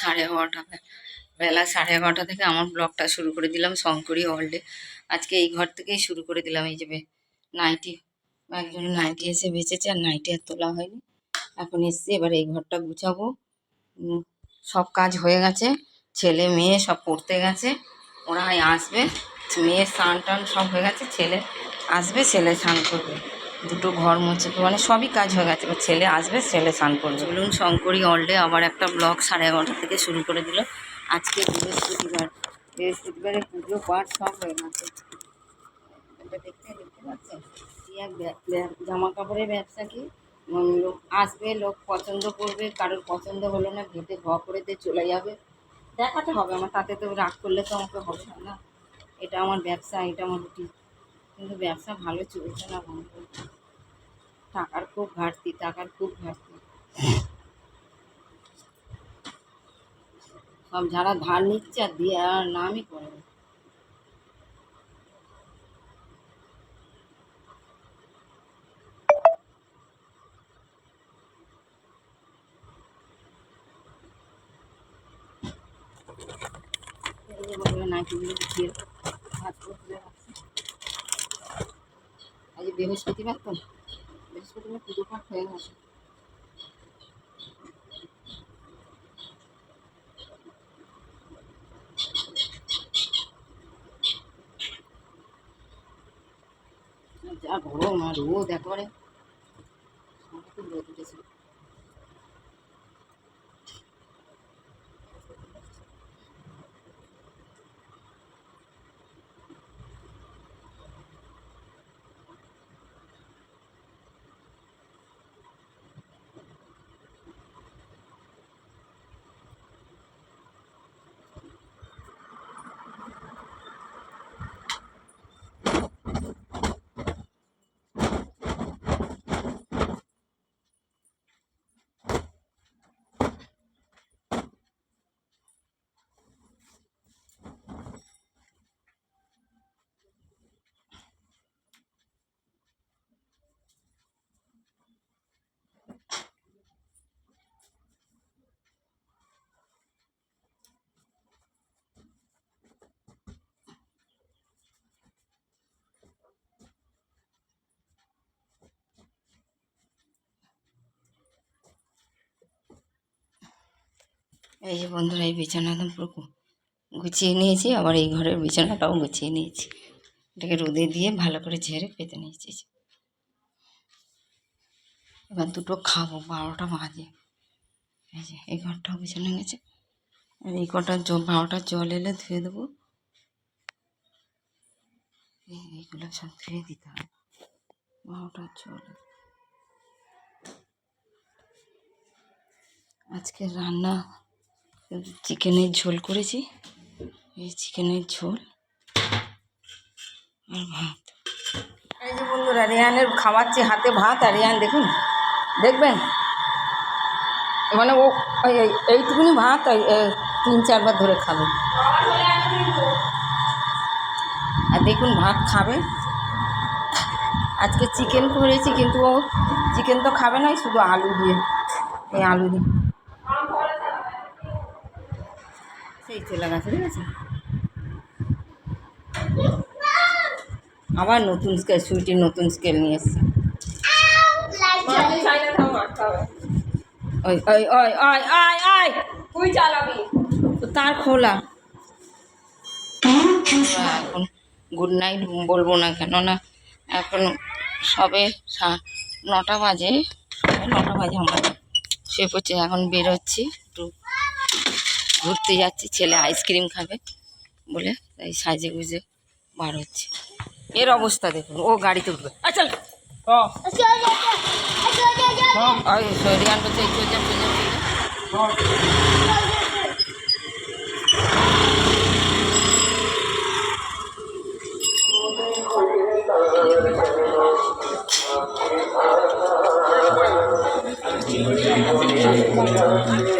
সাড়ে এগারোটা বেলা সাড়ে এগারোটা থেকে আমার ব্লগটা শুরু করে দিলাম শঙ্করী ওয়ার্ল্ডে আজকে এই ঘর থেকেই শুরু করে দিলাম এই যে নাইটি। একজন নাইটি এসে বেঁচেছে আর নাইটি আর তোলা হয়নি। এখন এসছি, এবার এই ঘরটা গুছাবো। সব কাজ হয়ে গেছে। ছেলে, মেয়ে সব পড়তে গেছে। ওরা আসবে। মেয়ের স্নান টান সব হয়ে গেছে। ছেলে আসবে, ছেলে স্নান করবে। দুটো ঘর মুছে মানে সবই কাজ হয়ে গেছে। এবার ছেলে আসবে, ছেলে স্নান করবে। বলুন শঙ্করী অলডে আবার একটা ব্লগ সাড়ে এগারোটা থেকে শুরু করে দিল। আজকে বৃহস্পতিবার। বৃহস্পতিবারে পুজো পাঠ সব হয়ে গেছে। দেখতে দেখতে পাচ্ছেন এক জামা কাপড়ের ব্যবসা কি? লোক আসবে, লোক পছন্দ করবে, কারোর পছন্দ হলো না, ঘেটে ঘ করে দিয়ে চলে যাবে। দেখাতে হবে, আমার তাতে তো রাগ করলে তো আমাকে হবে না। না এটা আমার ব্যবসা, এটা আমার রুটি কিন্তু ব্যবসা ভালো চলছে না বন্ধু। টাকার খুব ঘাটতি, টাকার খুব ঘাটতি। সব যারা ধার নিচ্ছে আর দিয়ে আর নামই করে না। এই যে বলল নাইটিগুলো গুছিয়ে ভাত করে তুলে রাখছি। আজ বৃহস্পতিবার তো। বৃহস্পতিবার পুজো পাঠ হয়ে গেছে। যা গরম আর রোদ একবারে। রোদ উঠেছে। এই যে বন্ধুরা, এই বিছানা একদম পুরো গুছিয়ে নিয়েছি, আবার এই ঘরের বিছানাটাও গুছিয়ে নিয়েছি। এটাকে রোদে দিয়ে ভালো করে ঝেড়ে পেতে নিয়েছি। এবার দুটো খাব, বারোটা বাজে। এই যে, এই ঘরটাও বিছানা গেছে। এই কটা জ- বারোটার জল এলে ধুয়ে দেবো। এইগুলো সব ধুয়ে দিতে হবে। বারোটার জল। আজকে রান্না চিকেনের ঝোল করেছি। এই চিকেনের ঝোল আর ভাত। এই যে বন্ধুরা রেহানের খাওয়াচ্ছি হাতে ভাত আর রেহান দেখুন, দেখবেন? মানে ও এইটুকুনি ভাত তিন, চারবার ধরে খাবে। আর দেখুন ভাত খাবে। আজকে চিকেন করেছি, কিন্তু ও, চিকেন তো খাবে না, শুধু আলু দিয়ে, এই আলু দিয়ে। সেই চলে গেছে ঠিক আছে? আবার নতুন স্কেল সুইটির নতুন স্কেল নিয়ে এসছে। ওই ওই ওই ওই ওই ওই! তুই চালাবি। তো তার খোলা। এখন গুড নাইট বলব না কেননা এখন সবে সা- নটা বাজে সবে নটা বাজে আমরা। শুয়ে পড়ছি এখন বেরোচ্ছি একটু ঘুরতে যাচ্ছি, ছেলে আইসক্রিম খাবে বলে তাই সাজে গুজে বার হচ্ছে। এর অবস্থা দেখুন, ও গাড়িতে উঠবে আচ্ছা চলে। যা।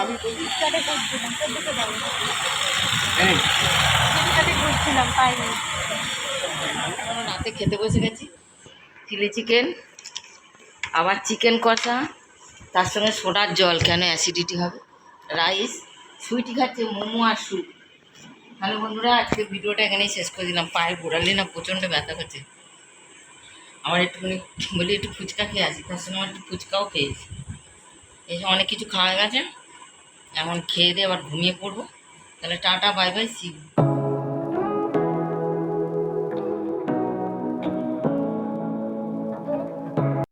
আমি তো ফ্লিপকার্টে করছিলাম তো দেখে যাব। ফ্লিপকার্টে করছিলাম পাইনি। আমরা রাতে খেতে বসে গেছি। চিলি চিকেন আবার চিকেন কষা তার সঙ্গে সোডার জল কেন অ্যাসিডিটি হবে? রাইস সুইটি খাচ্ছে মোমো আর স্যুপ। হ্যালো বন্ধুরা আজকে ভিডিওটা এখানেই শেষ করে দিলাম। পায়ে গোড়ালি না প্রচণ্ড ব্যথা করছে। আমার একটুখানি বলি একটু ফুচকা খেয়ে আসি। তার সঙ্গে আমার একটু ফুচকাও খেয়েছি। এসে অনেক কিছু খাওয়া গেছে। এখন খেয়ে দিয়ে আবার ঘুমিয়ে পড়ব। তাহলে টাটা বাই বাই সি